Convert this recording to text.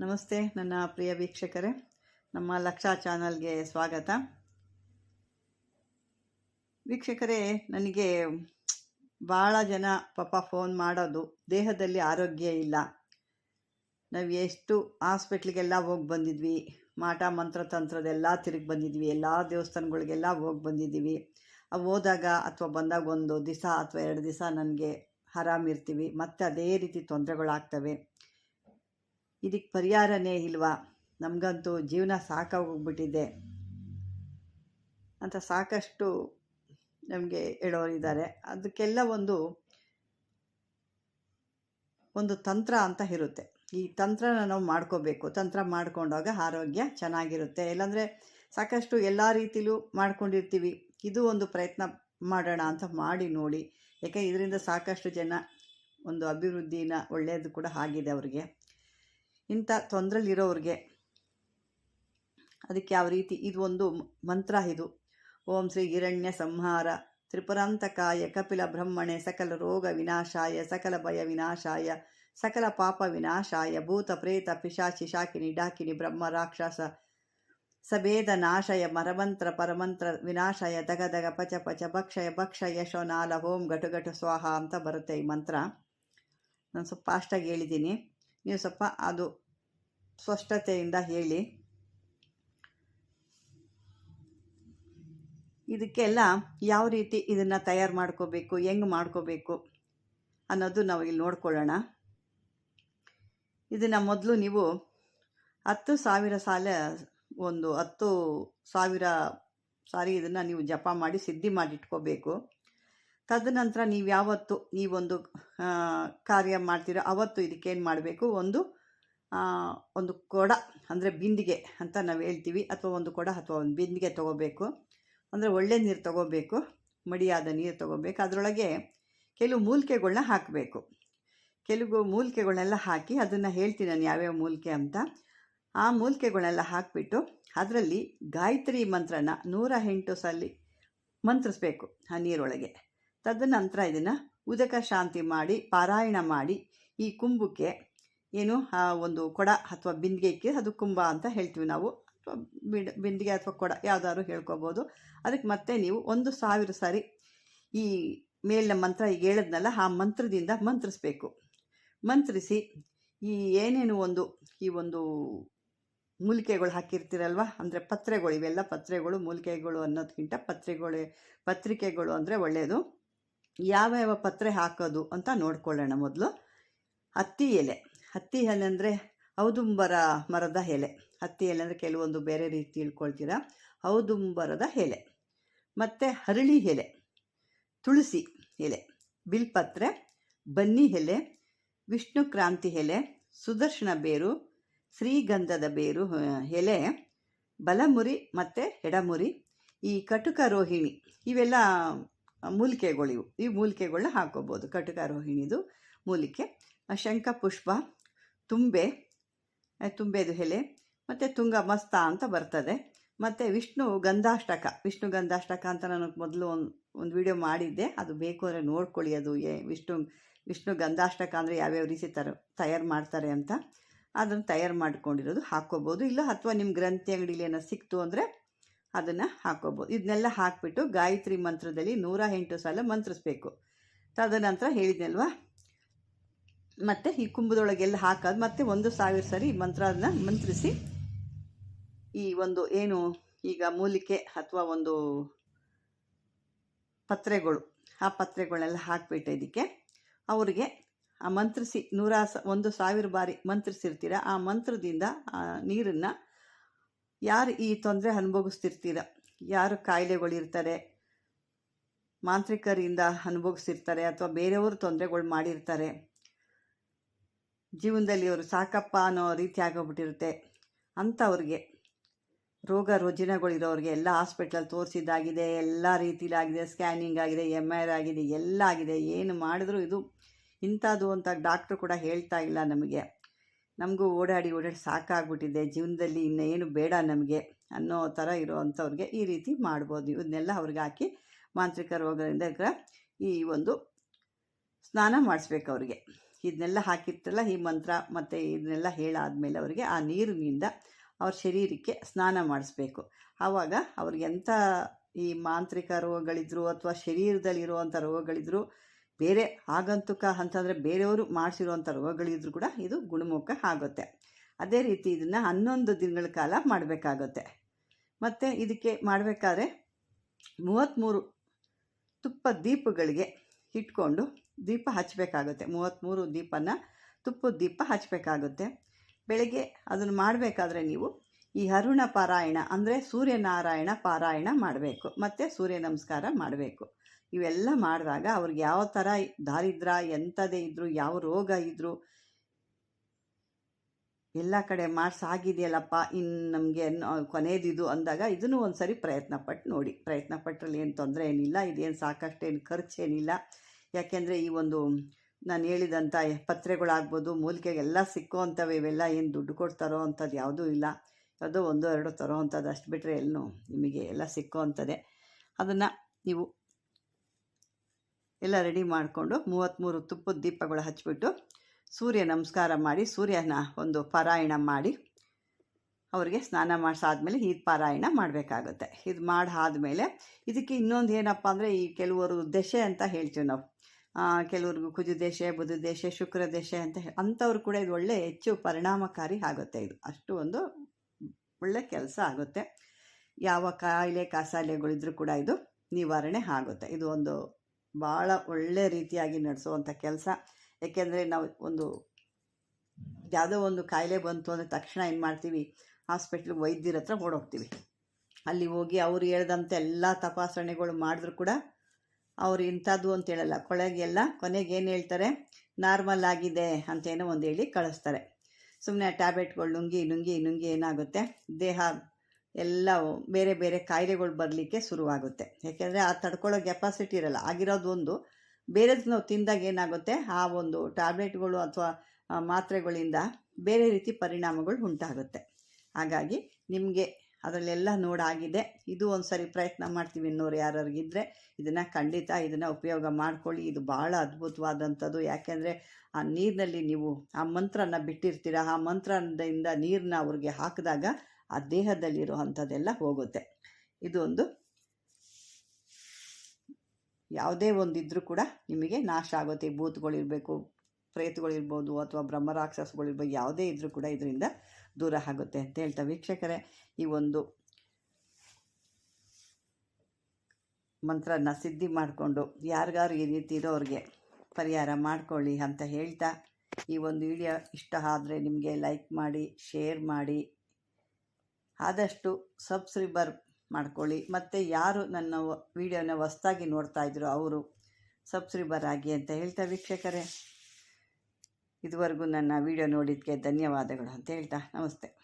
ನಮಸ್ತೆ, ನನ್ನ ಪ್ರಿಯ ವೀಕ್ಷಕರೇ. ನಮ್ಮ ಲಕ್ಷ ಚಾನಲ್ಗೆ ಸ್ವಾಗತ. ವೀಕ್ಷಕರೇ, ನನಗೆ ಭಾಳ ಜನ ಪಾಪ ಫೋನ್ ಮಾಡೋದು ದೇಹದಲ್ಲಿ ಆರೋಗ್ಯ ಇಲ್ಲ. ನಾವು ಎಷ್ಟು ಹಾಸ್ಪಿಟ್ಲಿಗೆಲ್ಲ ಹೋಗಿ ಬಂದಿದ್ವಿ, ಮಾಟ ಮಂತ್ರ ತಂತ್ರದೆಲ್ಲ ತಿರುಗಿ ಬಂದಿದ್ವಿ, ಎಲ್ಲ ದೇವಸ್ಥಾನಗಳಿಗೆಲ್ಲ ಹೋಗಿ ಬಂದಿದ್ದೀವಿ ಅವು ಹೋದಾಗ ಅಥವಾ ಬಂದಾಗ ಒಂದು ದಿವಸ ಅಥವಾ ಎರಡು ದಿವಸ ನನಗೆ ಆರಾಮಿರ್ತೀವಿ ಮತ್ತು ಅದೇ ರೀತಿ ತೊಂದರೆಗಳಾಗ್ತವೆ. ಇದಕ್ಕೆ ಪರಿಹಾರನೇ ಇಲ್ವಾ? ನಮಗಂತೂ ಜೀವನ ಸಾಕಾಗೋಗ್ಬಿಟ್ಟಿದೆ. ಅಂತ ಸಾಕಷ್ಟು ನಮಗೆ ಹೇಳೋರಿದ್ದಾರೆ. ಅದಕ್ಕೆಲ್ಲ ಒಂದು ಒಂದು ತಂತ್ರ ಅಂತ ಇರುತ್ತೆ. ಈ ತಂತ್ರನ ನಾವು ಮಾಡ್ಕೋಬೇಕು. ತಂತ್ರ ಮಾಡ್ಕೊಂಡಾಗ ಆರೋಗ್ಯ ಚೆನ್ನಾಗಿರುತ್ತೆ. ಇಲ್ಲಾಂದರೆ ಸಾಕಷ್ಟು ಎಲ್ಲ ರೀತಿಲೂ ಮಾಡ್ಕೊಂಡಿರ್ತೀವಿ. ಇದು ಒಂದು ಪ್ರಯತ್ನ ಮಾಡೋಣ ಅಂತ ಮಾಡಿ ನೋಡಿ. ಯಾಕೆ ಇದರಿಂದ ಸಾಕಷ್ಟು ಜನ ಒಂದು ಅಭಿವೃದ್ಧಿನ ಒಳ್ಳೆಯದು ಕೂಡ ಆಗಿದೆ ಅವ್ರಿಗೆ. ಇಂಥ ತೊಂದರೆಲಿರೋರಿಗೆ ಅದಕ್ಕೆ ಯಾವ ರೀತಿ ಇದು ಒಂದು ಮಂತ್ರ ಇದು. ಓಂ ಶ್ರೀ ಹಿರಣ್ಯ ಸಂಹಾರ, ತ್ರಿಪುರಾಂತಕಾಯ, ಕಪಿಲ ಬ್ರಹ್ಮಣೆ, ಸಕಲ ರೋಗ ವಿನಾಶಾಯ, ಸಕಲ ಭಯ ವಿನಾಶಾಯ, ಸಕಲ ಪಾಪ ವಿನಾಶಾಯ, ಭೂತ ಪ್ರೇತ ಪಿಶಾಚಿ ಶಾಕಿನಿ ಡಾಕಿನಿ ಬ್ರಹ್ಮ ರಾಕ್ಷಸ ಸಭೇದ ನಾಶಯ, ಮರಮಂತ್ರ ಪರಮಂತ್ರ ವಿನಾಶಯ, ದಗ ದಗ ಪಚ ಪಚ ಭಕ್ಷಯ ಭಕ್ಷ ಯಶೋ ನಾಲ ಓಂ ಘಟು ಘಟು ಸ್ವಾಹ ಅಂತ ಬರುತ್ತೆ ಈ ಮಂತ್ರ. ನಾನು ಸ್ವಲ್ಪ ಫಾಸ್ಟಾಗಿ ಹೇಳಿದ್ದೀನಿ. ನೀವು ಸ್ವಲ್ಪ ಅದು ಸ್ಪಷ್ಟತೆಯಿಂದ ಹೇಳಿ. ಇದಕ್ಕೆಲ್ಲ ಯಾವ ರೀತಿ ಇದನ್ನು ತಯಾರು ಮಾಡ್ಕೋಬೇಕು, ಹೆಂಗೆ ಮಾಡ್ಕೋಬೇಕು ಅನ್ನೋದು ನಾವು ಇಲ್ಲಿ ನೋಡ್ಕೊಳ್ಳೋಣ. ಇದನ್ನು ಮೊದಲು ನೀವು ಹತ್ತು ಸಾವಿರ ಸಾಲ, ಒಂದು ಹತ್ತು ಸಾವಿರ ಸಾರಿ ಇದನ್ನು ನೀವು ಜಪ ಮಾಡಿ, ಸಿದ್ಧಿ ಮಾಡಿ ಇಟ್ಕೋಬೇಕು. ತದನಂತರ ನೀವು ಯಾವತ್ತು ನೀವೊಂದು ಕಾರ್ಯ ಮಾಡ್ತೀರೋ ಅವತ್ತು ಇದಕ್ಕೇನು ಮಾಡಬೇಕು? ಒಂದು ಒಂದು ಕೊಡ, ಅಂದರೆ ಬಿಂದಿಗೆ ಅಂತ ನಾವು ಹೇಳ್ತೀವಿ. ಅಥವಾ ಒಂದು ಕೊಡ ಅಥವಾ ಒಂದು ಬಿಂದಿಗೆ ತೊಗೋಬೇಕು. ಅಂದರೆ ಒಳ್ಳೆ ನೀರು ತೊಗೋಬೇಕು, ಮಡಿಯಾದ ನೀರು ತೊಗೋಬೇಕು. ಅದರೊಳಗೆ ಕೆಲವು ಮೂಲಿಕೆಗಳನ್ನ ಹಾಕಬೇಕು. ಕೆಲವು ಮೂಲಿಕೆಗಳನ್ನೆಲ್ಲ ಹಾಕಿ ಅದನ್ನು ಹೇಳ್ತೀನಿ ನಾನು ಯಾವ್ಯಾವ ಮೂಲಿಕೆ ಅಂತ. ಆ ಮೂಲಿಕೆಗಳನ್ನೆಲ್ಲ ಹಾಕಿಬಿಟ್ಟು ಅದರಲ್ಲಿ ಗಾಯತ್ರಿ ಮಂತ್ರನ ನೂರ ಎಂಟು ಸಲ ಮಂತ್ರಿಸ್ಬೇಕು ಆ ನೀರೊಳಗೆ. ತದನಂತರ ಇದನ್ನು ಉದಕ ಶಾಂತಿ ಮಾಡಿ, ಪಾರಾಯಣ ಮಾಡಿ, ಈ ಕುಂಭಕ್ಕೆ ಏನು, ಆ, ಒಂದು ಕೊಡ ಅಥವಾ ಬಿಂದಿಗೆಗೆ ಅದು ಕುಂಭ ಅಂತ ಹೇಳ್ತೀವಿ ನಾವು. ಅಥವಾ ಬಿಂದಿಗೆ ಅಥವಾ ಕೊಡ ಯಾವ್ದಾದ್ರು ಹೇಳ್ಕೊಬೋದು. ಅದಕ್ಕೆ ಮತ್ತೆ ನೀವು ಒಂದು ಸಾವಿರ ಸಾರಿ ಈ ಮೇಲಿನ ಮಂತ್ರ ಈಗ ಹೇಳಿದ್ನಲ್ಲ, ಆ ಮಂತ್ರದಿಂದ ಮಂತ್ರಿಸ್ಬೇಕು. ಮಂತ್ರಿಸಿ ಈ ಏನೇನು ಒಂದು, ಈ ಒಂದು ಮೂಲಿಕೆಗಳು ಹಾಕಿರ್ತೀರಲ್ವ? ಅಂದರೆ ಪತ್ರೆಗಳು, ಇವೆಲ್ಲ ಪತ್ರೆಗಳು, ಮೂಲಿಕೆಗಳು ಅನ್ನೋದಕ್ಕಿಂತ ಪತ್ರೆಗಳು, ಪತ್ರಿಕೆಗಳು ಅಂದರೆ ಒಳ್ಳೆಯದು ಯಾವ ಯಾವ ಪತ್ರೆ ಹಾಕೋದು ಅಂತ ನೋಡ್ಕೊಳ್ಳೋಣ ಮೊದಲು. ಹತ್ತಿ ಎಲೆ. ಹತ್ತಿ ಎಲೆ ಅಂದರೆ ಔದುಂಬರ ಮರದ ಎಲೆ. ಹತ್ತಿ ಎಲೆ ಅಂದರೆ ಕೆಲವೊಂದು ಬೇರೆ ರೀತಿ ತಿಳ್ಕೊಳ್ತೀರಾ? ಔದುಂಬರದ ಎಲೆ. ಮತ್ತು ಹರಳಿ ಎಲೆ. ತುಳಸಿ ಎಲೆ. ಬಿಲ್ಪತ್ರೆ, ಬನ್ನಿ ಎಲೆ, ವಿಷ್ಣು ಕ್ರಾಂತಿ ಎಲೆ, ಸುದರ್ಶನ ಬೇರು, ಶ್ರೀಗಂಧದ ಬೇರು ಎಲೆ, ಬಲಮುರಿ ಮತ್ತು ಎಡಮುರಿ, ಈ ಕಟುಕ ರೋಹಿಣಿ ಇವೆಲ್ಲ ಮೂಲಿಕೆಗಳು ಇವು ಈ ಮೂಲಿಕೆಗಳನ್ನ ಹಾಕೋಬೋದು. ಕಟುಕ ರೋಹಿಣಿದು ಮೂಲಿಕೆ ಆ, ಶಂಖ ಪುಷ್ಪ ತುಂಬೆ ತುಂಬೆದು ಎಲೆ ಮತ್ತು ತುಂಗ ಮಸ್ತ ಅಂತ ಬರ್ತದೆ. ಮತ್ತು ವಿಷ್ಣು ಗಂಧಾಷ್ಟಕ. ವಿಷ್ಣು ಗಂಧಾಷ್ಟಕ ಅಂತ ನಾನು ಮೊದಲು ಒಂದು ಒಂದು ವಿಡಿಯೋ ಮಾಡಿದ್ದೆ. ಅದು ಬೇಕು ಅಂದರೆ ನೋಡ್ಕೊಳ್ಳಿ. ಅದು ಏ ವಿಷ್ಣು ವಿಷ್ಣು ಗಂಧಾಷ್ಟಕ ಅಂದರೆ ಯಾವ್ಯಾವ ರೀತಿ ತರ ತಯಾರು ಮಾಡ್ತಾರೆ ಅಂತ. ಅದನ್ನು ತಯಾರು ಮಾಡ್ಕೊಂಡಿರೋದು ಹಾಕ್ಕೋಬೋದು. ಇಲ್ಲ ಅಥವಾ ನಿಮ್ಮ ಗ್ರಂಥಿ ಅಂಗಡಿಲಿ ಏನೋ ಸಿಕ್ತು ಅಂದರೆ ಅದನ್ನು ಹಾಕ್ಕೋಬೋದು ಇದನ್ನೆಲ್ಲ ಹಾಕಿಬಿಟ್ಟು ಗಾಯತ್ರಿ ಮಂತ್ರದಲ್ಲಿ ನೂರ ಎಂಟು ಸಲ ಮಂತ್ರಿಸ್ಬೇಕು. ತದನಂತರ ಹೇಳಿದ್ನಲ್ವಾ? ಮತ್ತು ಈ ಕುಂಭದೊಳಗೆಲ್ಲ ಹಾಕೋದು ಮತ್ತೆ ಒಂದು ಸಾವಿರ ಸರಿ ಮಂತ್ರನ ಮಂತ್ರಿಸಿ ಈ ಒಂದು ಏನು ಈಗ ಮೂಲಿಕೆ ಅಥವಾ ಒಂದು ಪತ್ರೆಗಳು, ಆ ಪತ್ರೆಗಳನ್ನೆಲ್ಲ ಹಾಕಿಬಿಟ್ಟು ಇದಕ್ಕೆ ಅವರಿಗೆ ಆ ಮಂತ್ರಿಸಿ ನೂರ ಸ, ಒಂದು ಸಾವಿರ ಬಾರಿ ಮಂತ್ರಿಸಿರ್ತೀರ, ಆ ಮಂತ್ರದಿಂದ ಆ ನೀರನ್ನು ಯಾರು ಈ ತೊಂದರೆ ಅನುಭವಿಸ್ತಿರ್ತೀರ? ಯಾರು ಕಾಯಿಲೆಗಳಿರ್ತಾರೆ? ಮಾಂತ್ರಿಕರಿಂದ ಅನುಭವಿಸ್ತಿರ್ತಾರೆ ಅಥವಾ ಬೇರೆಯವರು ತೊಂದರೆಗಳು ಮಾಡಿರ್ತಾರೆ? ಜೀವನದಲ್ಲಿ ಅವರು ಸಾಕಪ್ಪ ಅನ್ನೋ ರೀತಿ ಆಗೋಗ್ಬಿಟ್ಟಿರುತ್ತೆ. ಅಂಥವ್ರಿಗೆ, ರೋಗ ರುಜಿನಗಳಿರೋರಿಗೆ ಎಲ್ಲ ಹಾಸ್ಪಿಟ್ಲಲ್ಲಿ ತೋರಿಸಿದ್ದಾಗಿದೆ, ಎಲ್ಲ ರೀತಿಲಾಗಿದೆ ಸ್ಕ್ಯಾನಿಂಗ್ ಆಗಿದೆ ಎಂ ಆರ್ ಆಗಿದೆ, ಎಲ್ಲ ಆಗಿದೆ. ಏನು ಮಾಡಿದ್ರು ಇದು ಇಂಥದ್ದು ಅಂತ ಡಾಕ್ಟ್ರು ಕೂಡ ಹೇಳ್ತಾ ಇಲ್ಲ ನಮಗೆ. ನಮಗೂ ಓಡಾಡಿ ಓಡಾಡಿ ಸಾಕಾಗ್ಬಿಟ್ಟಿದೆ. ಜೀವನದಲ್ಲಿ ಇನ್ನೇನು ಬೇಡ ನಮಗೆ ಅನ್ನೋ ಥರ ಇರೋವಂಥವ್ರಿಗೆ ಈ ರೀತಿ ಮಾಡ್ಬೋದು. ಇವನ್ನೆಲ್ಲ ಅವ್ರಿಗೆ ಹಾಕಿ ಮಾಂತ್ರಿಕ ರೋಗದಿಂದ ಈ ಒಂದು ಸ್ನಾನ ಮಾಡಿಸ್ಬೇಕು ಅವ್ರಿಗೆ. ಇದನ್ನೆಲ್ಲ ಹಾಕಿರ್ತಲ್ಲ ಈ ಮಂತ್ರ ಮತ್ತು ಇದನ್ನೆಲ್ಲ ಹೇಳಾದಮೇಲೆ ಅವರಿಗೆ ಆ ನೀರಿನಿಂದ ಅವ್ರ ಶರೀರಕ್ಕೆ ಸ್ನಾನ ಮಾಡಿಸ್ಬೇಕು. ಆವಾಗ ಅವ್ರಿಗೆ ಎಂಥ ಈ ಮಾಂತ್ರಿಕ ರೋಗಗಳಿದ್ರು ಅಥವಾ ಶರೀರದಲ್ಲಿರುವಂಥ ರೋಗಗಳಿದ್ರು ಬೇರೆ ಆಗಂತುಕ ಅಂತಂದರೆ ಬೇರೆಯವರು ಮಾಡಿಸಿರುವಂಥ ರೋಗಗಳಿದ್ರು ಕೂಡ ಇದು ಗುಣಮುಖ ಆಗುತ್ತೆ. ಅದೇ ರೀತಿ ಇದನ್ನು ಹನ್ನೊಂದು ದಿನಗಳ ಕಾಲ ಮಾಡಬೇಕಾಗುತ್ತೆ. ಮತ್ತು ಇದಕ್ಕೆ ಮಾಡಬೇಕಾದ್ರೆ ಮೂವತ್ತ್ಮೂರು ತುಪ್ಪ ದೀಪಗಳಿಗೆ ಇಟ್ಕೊಂಡು ದೀಪ ಹಚ್ಚಬೇಕಾಗುತ್ತೆ ಮೂವತ್ತ್ಮೂರು ದೀಪನ ತುಪ್ಪದ ದೀಪ ಹಚ್ಚಬೇಕಾಗುತ್ತೆ ಬೆಳಗ್ಗೆ ಅದನ್ನು ಮಾಡಬೇಕಾದ್ರೆ ನೀವು ಈ ಅರುಣ ಪಾರಾಯಣ ಅಂದರೆ ಸೂರ್ಯನಾರಾಯಣ ಪಾರಾಯಣ ಮಾಡಬೇಕು. ಮತ್ತು ಸೂರ್ಯ ನಮಸ್ಕಾರ ಮಾಡಬೇಕು. ಇವೆಲ್ಲ ಮಾಡಿದಾಗ ಅವ್ರಿಗೆ ಯಾವ ಥರ ದಾರಿದ್ರ ಎಂಥದೇ ಇದ್ರು, ಯಾವ ರೋಗ ಇದ್ರು, ಎಲ್ಲ ಕಡೆ ಮಾಡಿಸಾಗಿದೆಯಲ್ಲಪ್ಪ ಇನ್ನು ನಮಗೆ ಕೊನೆಯದಿದು ಅಂದಾಗ ಇದನ್ನು ಒಂದು ಸರಿ ಪ್ರಯತ್ನ ಪಟ್ಟು ನೋಡಿ. ಪ್ರಯತ್ನ ಪಟ್ಟರಲ್ಲಿ ಏನು ತೊಂದರೆ ಏನಿಲ್ಲ, ಇದೇನು ಸಾಕಷ್ಟೇನು ಖರ್ಚೇನಿಲ್ಲ ಯಾಕೆಂದರೆ ಈ ಒಂದು ನಾನು ಹೇಳಿದಂಥ ಪತ್ರೆಗಳಾಗ್ಬೋದು, ಮೂಲಿಕೆಗೆಲ್ಲ ಸಿಕ್ಕುವಂಥವು ಇವೆಲ್ಲ ಏನು ದುಡ್ಡು ಕೊಡ್ತಾರೋ ಅಂಥದ್ದು ಯಾವುದೂ ಇಲ್ಲ. ಯಾವುದೋ ಒಂದು, ಎರಡು ತರೋ ಅಂಥದ್ದು ಅಷ್ಟು ಬಿಟ್ಟರೆ ಎಲ್ಲೂ ನಿಮಗೆ ಎಲ್ಲ ಸಿಕ್ಕೋ ಅಂಥದ್ದೇ ಅದನ್ನು ನೀವು ಎಲ್ಲ ರೆಡಿ ಮಾಡಿಕೊಂಡು ಮೂವತ್ತ್ಮೂರು ತುಪ್ಪದ ದೀಪಗಳು ಹಚ್ಚಿಬಿಟ್ಟು ಸೂರ್ಯ ನಮಸ್ಕಾರ ಮಾಡಿ, ಸೂರ್ಯನ ಒಂದು ಪಾರಾಯಣ ಮಾಡಿ, ಅವರಿಗೆ ಸ್ನಾನ ಮಾಡಿಸಾದ್ಮೇಲೆ ಈ ಪಾರಾಯಣ ಮಾಡಬೇಕಾಗುತ್ತೆ. ಇದು ಮಾಡಿ ಆದಮೇಲೆ ಇದಕ್ಕೆ ಇನ್ನೊಂದು ಏನಪ್ಪ ಅಂದರೆ ಈ ಕೆಲವರು ದೆಶೆ ಅಂತ ಹೇಳ್ತೀವಿ ನಾವು. ಕೆಲವ್ರಿಗೂ ಕುಜು ದೇಶ, ಬುಧ ದೇಶ, ಶುಕ್ರ ದೇಶ ಅಂತ ಅಂಥವ್ರು ಕೂಡ ಇದು ಒಳ್ಳೆ ಹೆಚ್ಚು ಪರಿಣಾಮಕಾರಿ ಆಗುತ್ತೆ ಇದು. ಅಷ್ಟು ಒಂದು ಒಳ್ಳೆ ಕೆಲಸ ಆಗುತ್ತೆ. ಯಾವ ಕಾಯಿಲೆ ಕಾಸಾಲೆಗಳಿದ್ರೂ ಕೂಡ ಇದು ನಿವಾರಣೆ ಆಗುತ್ತೆ. ಇದು ಒಂದು ಭಾಳ ಒಳ್ಳೆ ರೀತಿಯಾಗಿ ನಡೆಸುವಂಥ ಕೆಲಸ. ಏಕೆಂದರೆ ನಾವು ಒಂದು ಯಾವುದೋ ಒಂದು ಕಾಯಿಲೆ ಬಂತು ಅಂದರೆ ತಕ್ಷಣ ಏನು ಮಾಡ್ತೀವಿ? ಹಾಸ್ಪಿಟ್ಲಿಗೆ ವೈದ್ಯರ ಹತ್ರ ಓಡೋಗ್ತೀವಿ. ಅಲ್ಲಿ ಹೋಗಿ ಅವ್ರು ಹೇಳ್ದಂಥ ಎಲ್ಲ ತಪಾಸಣೆಗಳು ಮಾಡಿದ್ರು ಕೂಡ ಅವ್ರು ಇಂಥದ್ದು ಅಂತ ಹೇಳಲ್ಲ. ಕೊಳೆಗೆಲ್ಲ ಕೊನೆಗೆ ಏನು ಹೇಳ್ತಾರೆ? ನಾರ್ಮಲ್ ಆಗಿದೆ ಅಂತೇನೋ ಒಂದು ಹೇಳಿ ಕಳಿಸ್ತಾರೆ. ಸುಮ್ಮನೆ ಟ್ಯಾಬ್ಲೆಟ್ಗಳು ನುಂಗಿ ನುಂಗಿ ನುಂಗಿ ಏನಾಗುತ್ತೆ? ದೇಹ ಎಲ್ಲ ಬೇರೆ ಬೇರೆ ಕಾಯಿಲೆಗಳು ಬರಲಿಕ್ಕೆ ಶುರುವಾಗುತ್ತೆ. ಯಾಕೆಂದರೆ ಆ ತಡ್ಕೊಳ್ಳೋ ಕೆಪಾಸಿಟಿ ಇರಲ್ಲ. ಆಗಿರೋದು ಒಂದು, ಬೇರೆದು ನಾವು ತಿಂದಾಗ ಏನಾಗುತ್ತೆ? ಆ ಒಂದು ಟ್ಯಾಬ್ಲೆಟ್ಗಳು ಅಥವಾ ಮಾತ್ರೆಗಳಿಂದ ಬೇರೆ ರೀತಿ ಪರಿಣಾಮಗಳು ಉಂಟಾಗುತ್ತೆ. ಹಾಗಾಗಿ ನಿಮಗೆ ಅದರಲ್ಲೆಲ್ಲ ನೋಡಾಗಿದೆ. ಇದು ಒಂದು ಸರಿ ಪ್ರಯತ್ನ ಮಾಡ್ತೀವಿ ಇನ್ನೋರು ಯಾರಿಗಿದ್ರೆ ಇದನ್ನು ಖಂಡಿತ ಇದನ್ನು ಉಪಯೋಗ ಮಾಡ್ಕೊಳ್ಳಿ. ಇದು ಭಾಳ ಅದ್ಭುತವಾದಂಥದ್ದು. ಯಾಕೆಂದರೆ ಆ ನೀರಿನಲ್ಲಿ ನೀವು ಆ ಮಂತ್ರನ ಬಿಟ್ಟಿರ್ತೀರ? ಆ ಮಂತ್ರದಿಂದ ನೀರನ್ನ ಅವ್ರಿಗೆ ಹಾಕಿದಾಗ ಆ ದೇಹದಲ್ಲಿರುವಂಥದ್ದೆಲ್ಲ ಹೋಗುತ್ತೆ. ಇದು ಒಂದು ಯಾವುದೇ ಒಂದು ಇದ್ದರೂ ಕೂಡ ನಿಮಗೆ ನಾಶ ಆಗುತ್ತೆ. ಭೂತಗಳಿರಬೇಕು, ಪ್ರೇತಗಳಿರ್ಬೋದು ಅಥವಾ ಬ್ರಹ್ಮರಾಕ್ಷಸಗಳಿರ್ಬೋದು ಯಾವುದೇ ಇದ್ದರೂ ಕೂಡ ಇದರಿಂದ ದೂರ ಆಗುತ್ತೆ ಅಂತ ಹೇಳ್ತಾ ವೀಕ್ಷಕರೇ. ಈ ಒಂದು ಮಂತ್ರನ ಸಿದ್ಧಿ ಮಾಡಿಕೊಂಡು ಯಾರಿಗಾರು ಈ ರೀತಿ ಇರೋರಿಗೆ ಪರಿಹಾರ ಮಾಡಿಕೊಳ್ಳಿ ಅಂತ ಹೇಳ್ತಾ ಈ ಒಂದು ವಿಡಿಯೋ ಇಷ್ಟ ಆದರೆ ನಿಮಗೆ ಲೈಕ್ ಮಾಡಿ, ಶೇರ್ ಮಾಡಿ ಆದಷ್ಟು ಸಬ್ಸ್ಕ್ರೈಬರ್ ಮಾಡ್ಕೊಳ್ಳಿ. ಮತ್ತು ಯಾರು ನನ್ನ ವಿಡಿಯೋನ ಹೊಸ್ದಾಗಿ ನೋಡ್ತಾ ಇದ್ರು ಅವರು ಸಬ್ಸ್ಕ್ರೈಬರ್ ಆಗಿ ಅಂತ ಹೇಳ್ತಾ ವೀಕ್ಷಕರೇ. ಇದುವರೆಗೂ ನನ್ನ ವಿಡಿಯೋ ನೋಡಿದ್ದಕ್ಕೆ ಧನ್ಯವಾದಗಳು ಅಂತ ಹೇಳ್ತಾ ನಮಸ್ತೆ.